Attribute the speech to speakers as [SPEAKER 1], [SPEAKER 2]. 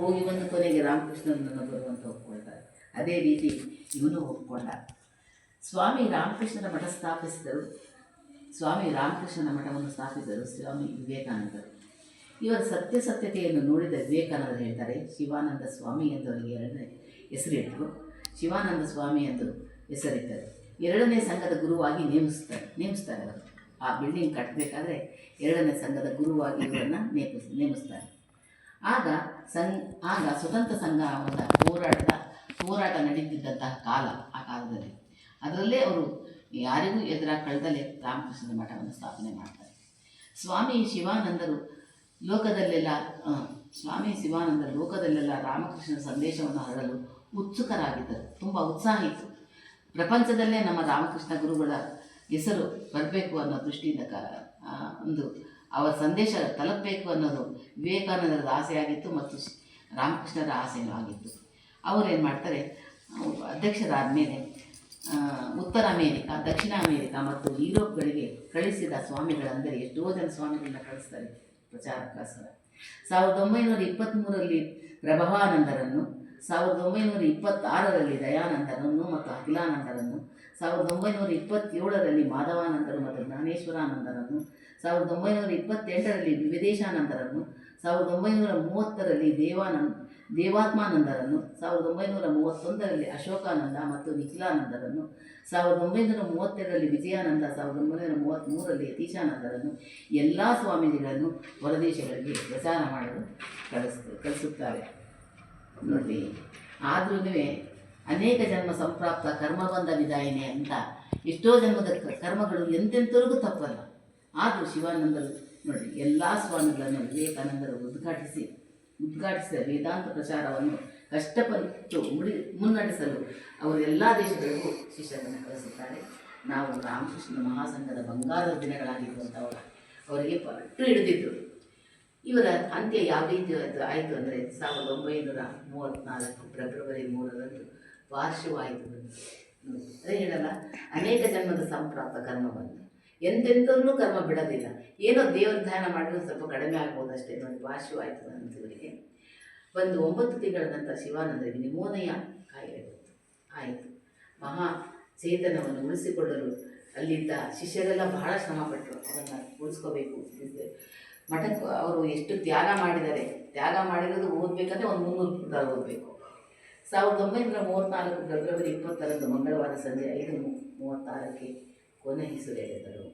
[SPEAKER 1] ಹೋಗಿ ಬಂದು ಕೊನೆಗೆ ರಾಮಕೃಷ್ಣನನ್ನು ಬರುವಂತ ಒಪ್ಕೊಳ್ತಾರೆ. ಅದೇ ರೀತಿ ಇವನು ಒಪ್ಕೊಂಡ. ಸ್ವಾಮಿ ರಾಮಕೃಷ್ಣನ ಮಠ ಸ್ಥಾಪಿಸಿದರು. ಸ್ವಾಮಿ ರಾಮಕೃಷ್ಣನ ಮಠವನ್ನು ಸ್ಥಾಪಿಸಿದರು ಸ್ವಾಮಿ ವಿವೇಕಾನಂದರು. ಇವರ ಸತ್ಯಸತ್ಯತೆಯನ್ನು ನೋಡಿದ ವಿವೇಕಾನಂದರು ಹೇಳ್ತಾರೆ, ಶಿವಾನಂದ ಸ್ವಾಮಿ ಎಂದು ಅವರಿಗೆ ಎರಡನೇ ಹೆಸರಿಟ್ಟರು ಶಿವಾನಂದ ಸ್ವಾಮಿ ಎಂದು ಹೆಸರಿಟ್ಟರು. ಎರಡನೇ ಸಂಘದ ಗುರುವಾಗಿ ನೇಮಿಸ್ತಾರೆ ನೇಮಿಸ್ತಾರೆ ಅವರು. ಆ ಬಿಲ್ಡಿಂಗ್ ಕಟ್ಟಬೇಕಾದ್ರೆ ಎರಡನೇ ಸಂಘದ ಗುರುವಾಗಿ ಇವರನ್ನು ನೇಮಿಸ್ ನೇಮಿಸ್ತಾರೆ. ಆಗ ಸಂ ಆಗ ಸ್ವತಂತ್ರ ಸಂಘದ ಹೋರಾಟದ ಹೋರಾಟ ನಡೀತಿದ್ದಂತಹ ಕಾಲ ಆ ಕಾಲದಲ್ಲಿ. ಅದರಲ್ಲೇ ಅವರು ಯಾರಿಗೂ ಎದುರ ಕಳೆದಲೇ ರಾಮಕೃಷ್ಣನ ಮಠವನ್ನು ಸ್ಥಾಪನೆ ಮಾಡ್ತಾರೆ. ಸ್ವಾಮಿ ಶಿವಾನಂದರು ಲೋಕದಲ್ಲೆಲ್ಲ ಸ್ವಾಮಿ ಶಿವಾನಂದ ಲೋಕದಲ್ಲೆಲ್ಲ ರಾಮಕೃಷ್ಣನ ಸಂದೇಶವನ್ನು ಹರಡಲು ಉತ್ಸುಕರಾಗಿದ್ದರು. ತುಂಬ ಉತ್ಸಾಹ ಇತ್ತು. ಪ್ರಪಂಚದಲ್ಲೇ ನಮ್ಮ ರಾಮಕೃಷ್ಣ ಗುರುಗಳ ಹೆಸರು ಬರಬೇಕು ಅನ್ನೋ ದೃಷ್ಟಿಯಿಂದ ಒಂದು ಅವರ ಸಂದೇಶ ತಲುಪಬೇಕು ಅನ್ನೋದು ವಿವೇಕಾನಂದರ ಆಸೆಯಾಗಿತ್ತು ಮತ್ತು ರಾಮಕೃಷ್ಣರ ಆಸೆಯೂ ಆಗಿತ್ತು. ಅವರೇನು ಮಾಡ್ತಾರೆ ಅಧ್ಯಕ್ಷರಾದ ಮೇಲೆ ಉತ್ತರ ಅಮೇರಿಕಾ, ದಕ್ಷಿಣ ಅಮೇರಿಕಾ ಮತ್ತು ಯುರೋಪ್ಗಳಿಗೆ ಕಳಿಸಿದ ಸ್ವಾಮಿಗಳಂದರೆ ಎಷ್ಟೋ ಜನ ಸ್ವಾಮಿಗಳನ್ನ ಕಳಿಸ್ತಾರೆ ಪ್ರಚಾರಕ್ಕೋಸ್ಕರ. ಸಾವಿರದ ಒಂಬೈನೂರ ಇಪ್ಪತ್ತ್ಮೂರರಲ್ಲಿ ಪ್ರಭವಾನಂದರನ್ನು ಸಾವಿರದ ಒಂಬೈನೂರ ಇಪ್ಪತ್ತಾರರಲ್ಲಿ ದಯಾನಂದರನ್ನು ಮತ್ತು ಅಖಿಲಾನಂದರನ್ನು, ಸಾವಿರದ ಒಂಬೈನೂರ ಇಪ್ಪತ್ತೇಳರಲ್ಲಿ ಮಾಧವಾನಂದರು ಮತ್ತು ಜ್ಞಾನೇಶ್ವರಾನಂದರನ್ನು, ಸಾವಿರದ ಒಂಬೈನೂರ ಇಪ್ಪತ್ತೆಂಟರಲ್ಲಿ ವಿವಿದೇಶಾನಂದರನ್ನು, ಸಾವಿರದ ಒಂಬೈನೂರ ಮೂವತ್ತರಲ್ಲಿ ದೇವಾನಂದ, ದೇವಾತ್ಮಾನಂದರನ್ನು, ಸಾವಿರದ ಒಂಬೈನೂರ ಮೂವತ್ತೊಂದರಲ್ಲಿ ಅಶೋಕಾನಂದ ಮತ್ತು ನಿಖಿಲಾನಂದರನ್ನು, ಸಾವಿರದ ಒಂಬೈನೂರ ಮೂವತ್ತೆರಡರಲ್ಲಿ ವಿಜಯಾನಂದ, ಸಾವಿರದ ಒಂಬೈನೂರ ಮೂವತ್ತ್ಮೂರರಲ್ಲಿ ಯತೀಶಾನಂದರನ್ನು ಎಲ್ಲ ಸ್ವಾಮೀಜಿಗಳನ್ನು ಹೊರದೇಶಗಳಿಗೆ ಪ್ರಚಾರ ಮಾಡಲು ಕಳಿಸ್, ಕಳಿಸುತ್ತಾರೆ. ನೋಡಿ. ಆದ್ರೂ ಅನೇಕ ಜನ್ಮ ಸಂಪ್ರಾಪ್ತ ಕರ್ಮ ಬಂದ ವಿದಾಯಿನಿ ಅಂತ ಎಷ್ಟೋ ಜನ್ಮದ ಕರ್ಮಗಳು ಎಂತೆಂಥವ್ರಿಗೂ ತಪ್ಪಲ್ಲ. ಆದರೂ ಶಿವಾನಂದರು ನೋಡಿ, ಎಲ್ಲ ಸ್ವಾಮಿಗಳನ್ನು ವಿವೇಕಾನಂದರು ಉದ್ಘಾಟಿಸಿ, ಉದ್ಘಾಟಿಸಿದ ವೇದಾಂತ ಪ್ರಚಾರವನ್ನು ಕಷ್ಟಪಟ್ಟು ಮುಡಿ, ಮುನ್ನಡೆಸಲು ಅವರು ಎಲ್ಲ ದೇಶಗಳಿಗೂ ಶಿಷ್ಯರನ್ನು ಕಳಿಸುತ್ತಾರೆ. ನಾವು ರಾಮಕೃಷ್ಣ ಮಹಾಸಂಘದ ಬಂಗಾರದ ದಿನಗಳಾಗಿರುವಂಥವರು ಅವರಿಗೆ ಪಟ್ಟು ಹಿಡಿದಿದ್ರು. ಇವರ ಅಂತ್ಯ ಯಾವ ರೀತಿ ಆಯಿತು ಅಂದರೆ ಸಾವಿರದ ಒಂಬೈನೂರ ಮೂವತ್ತ್ನಾಲ್ಕು ಫೆಬ್ರವರಿ ಮೂರರಂದು ವಾರ್ಷವಾಯಿತು ಅದೇ ಹೇಳಲ್ಲ, ಅನೇಕ ಜನ್ಮದ ಸಂಪ್ರಾಪ್ತ ಕರ್ಮ ಬಂತು. ಎಂತೆಂಥವ್ರನ್ನೂ ಕರ್ಮ ಬಿಡೋದಿಲ್ಲ. ಏನೋ ದೇವರ ಧ್ಯಾನ ಮಾಡಿದ್ರೆ ಸ್ವಲ್ಪ ಕಡಿಮೆ ಆಗ್ಬೋದು ಅಷ್ಟೇ ನೋಡಿ ವಾರ್ಷವಾಯಿತು ಅಂತ ಇವರಿಗೆ. ಒಂದು ಒಂಬತ್ತು ತಿಂಗಳ ನಂತರ ಶಿವಾನಂದರಿಗೆ ನಿಮೋನಯ ಕಾಯಿಲೆ ಬಂತು. ಆಯಿತು. ಮಹಾ ಚೇತನವನ್ನು ಉಳಿಸಿಕೊಳ್ಳಲು ಅಲ್ಲಿದ್ದ ಶಿಷ್ಯರೆಲ್ಲ ಬಹಳ ಶ್ರಮಪಟ್ಟರು ಅದನ್ನು ಉಳಿಸ್ಕೋಬೇಕು ಮಠಕ್ಕೆ ಅವರು ಎಷ್ಟು ತ್ಯಾಗ ಮಾಡಿದ್ದಾರೆ. ತ್ಯಾಗ ಮಾಡಿರೋದು ಓದಬೇಕಂದ್ರೆ ಒಂದು ಮುನ್ನೂರು ಪುಟ ಓದಬೇಕು. ಸಾವಿರದ ಒಂಬೈನೂರ ಮೂವತ್ತ್ನಾಲ್ಕು ಫೆಬ್ರವರಿ ಇಪ್ಪತ್ತರಂದು ಮಂಗಳವಾರ ಸಂಜೆ ಐದು ಕೊನೆ ಹೆಸರು ಕೊನೆಹಿಸುರೆಳೆದರು